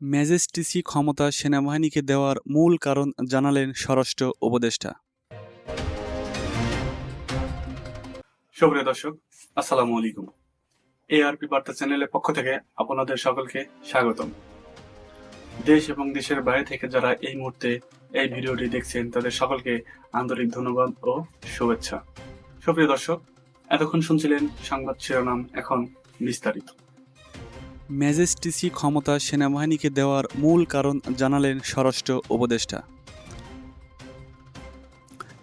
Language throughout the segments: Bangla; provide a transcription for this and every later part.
ম্যাজেস্টিসি ক্ষমতা সেনাবাহিনীকে দেওয়ার মূল কারণ জানালেন স্বরাষ্ট্র উপদেষ্টা। সুপ্রিয় দর্শক, আসসালামু আলাইকুম। এআরপি বার্তা চ্যানেলের পক্ষ থেকে আপনাদের সকলকে স্বাগতম। দেশ এবং দেশের বাইরে থেকে যারা এই মুহূর্তে এই ভিডিওটি দেখছেন, তাদের সকলকে আন্তরিক ধন্যবাদ ও শুভেচ্ছা। সুপ্রিয় দর্শক, এতক্ষণ শুনছিলেন সংবাদ শিরোনাম এখন বিস্তারিত। ম্যাজেস্টিসি ক্ষমতা সেনাবাহিনীকে দেওয়ার মূল কারণ জানালেন স্বরাষ্ট্র উপদেষ্টা।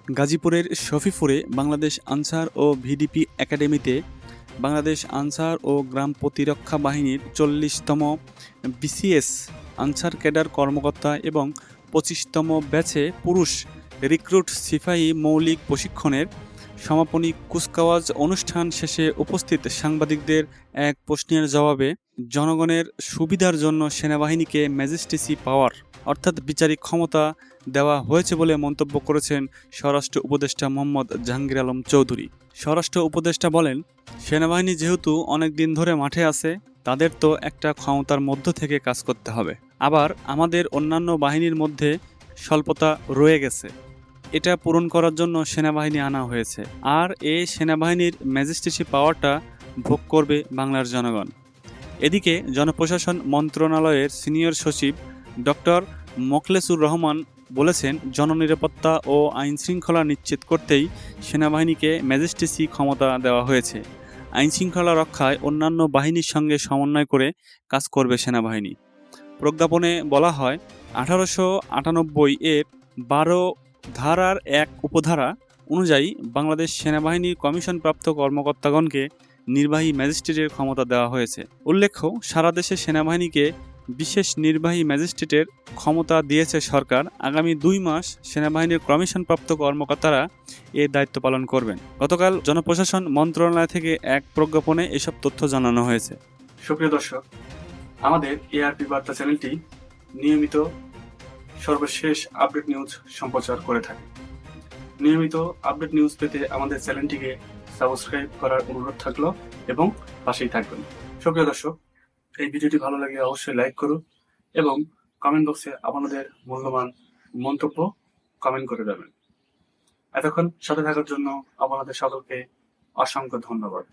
গাজীপুরের শফিপুরে বাংলাদেশ আনসার ও ভিডিপি একাডেমিতে বাংলাদেশ আনসার ও গ্রাম প্রতিরক্ষা বাহিনীর চল্লিশতম বিসিএস আনসার ক্যাডার কর্মকর্তা এবং পঁচিশতম ব্যাচে পুরুষ রিক্রুট সিপাহী মৌলিক প্রশিক্ষণের সমাপনী কুচকাওয়াজ অনুষ্ঠান শেষে উপস্থিত সাংবাদিকদের এক প্রশ্নের জবাবে জনগণের সুবিধার জন্য সেনাবাহিনীকে ম্যাজিস্ট্রেসি পাওয়ার, অর্থাৎ বিচারিক ক্ষমতা দেওয়া হয়েছে বলে মন্তব্য করেছেন স্বরাষ্ট্র উপদেষ্টা মোহাম্মদ জাহাঙ্গীর আলম চৌধুরী। স্বরাষ্ট্র উপদেষ্টা বলেন, সেনাবাহিনী যেহেতু অনেক দিন ধরে মাঠে আছে, তাদের তো একটা ক্ষমতার মধ্য থেকে কাজ করতে হবে। আবার আমাদের অন্যান্য বাহিনীর মধ্যে স্বল্পতা রয়ে গেছে। এটা পূরণ করার জন্য সেনাবাহিনী আনা হয়েছে। আর এই সেনাবাহিনীর ম্যাজিস্ট্রেসি পাওয়ারটা ভোগ করবে বাংলার জনগণ। এদিকে জনপ্রশাসন মন্ত্রণালয়ের সিনিয়র সচিব ডক্টর মোখলেসুর রহমান বলেছেন, জননিরাপত্তা ও আইন শৃঙ্খলা নিশ্চিত করতেই সেনাবাহিনীকে ম্যাজিস্ট্রেসি ক্ষমতা দেওয়া হয়েছে। আইন শৃঙ্খলা রক্ষায় অন্যান্য বাহিনীর সঙ্গে সমন্বয় করে কাজ করবে সেনাবাহিনী। প্রজ্ঞাপনে বলা হয়, আঠারোশো আটানব্বই এর বারো ধারার এক উপধারা অনুযায়ী বাংলাদেশ সেনাবাহিনীর কমিশনপ্রাপ্ত কর্মকর্তাগণকে নির্বাহী ম্যাজিস্ট্রেটের ক্ষমতা দেওয়া হয়েছে। উল্লেখ্য, সারা দেশে সেনাবাহিনীকে বিশেষ নির্বাহী ম্যাজিস্ট্রেটের ক্ষমতা দিয়েছে সরকার। আগামী দুই মাস সেনাবাহিনীর কমিশনপ্রাপ্ত কর্মকর্তারা এ দায়িত্ব পালন করবেন। গতকাল জনপ্রশাসন মন্ত্রণালয় থেকে এক প্রজ্ঞাপনে এসব তথ্য জানানো হয়েছে। সুপ্রিয় দর্শক, আমাদের এআরপি বার্তা চ্যানেলটি নিয়মিত সর্বশেষ আপডেট নিউজ সম্প্রচার করে থাকে। নিয়মিত আপডেট নিউজ পেতে আমাদের চ্যানেলটিকে সাবস্ক্রাইব করার অনুরোধ থাকল এবং পাশেই থাকবেন। সুপ্রিয় দর্শক, এই ভিডিওটি ভালো লাগে অবশ্যই লাইক করুন এবং কমেন্ট বক্সে আপনাদের মূল্যবান মন্তব্য কমেন্ট করে দেবেন এতক্ষণ সাথে থাকার জন্য আপনাদের সকলকে অসংখ্য ধন্যবাদ।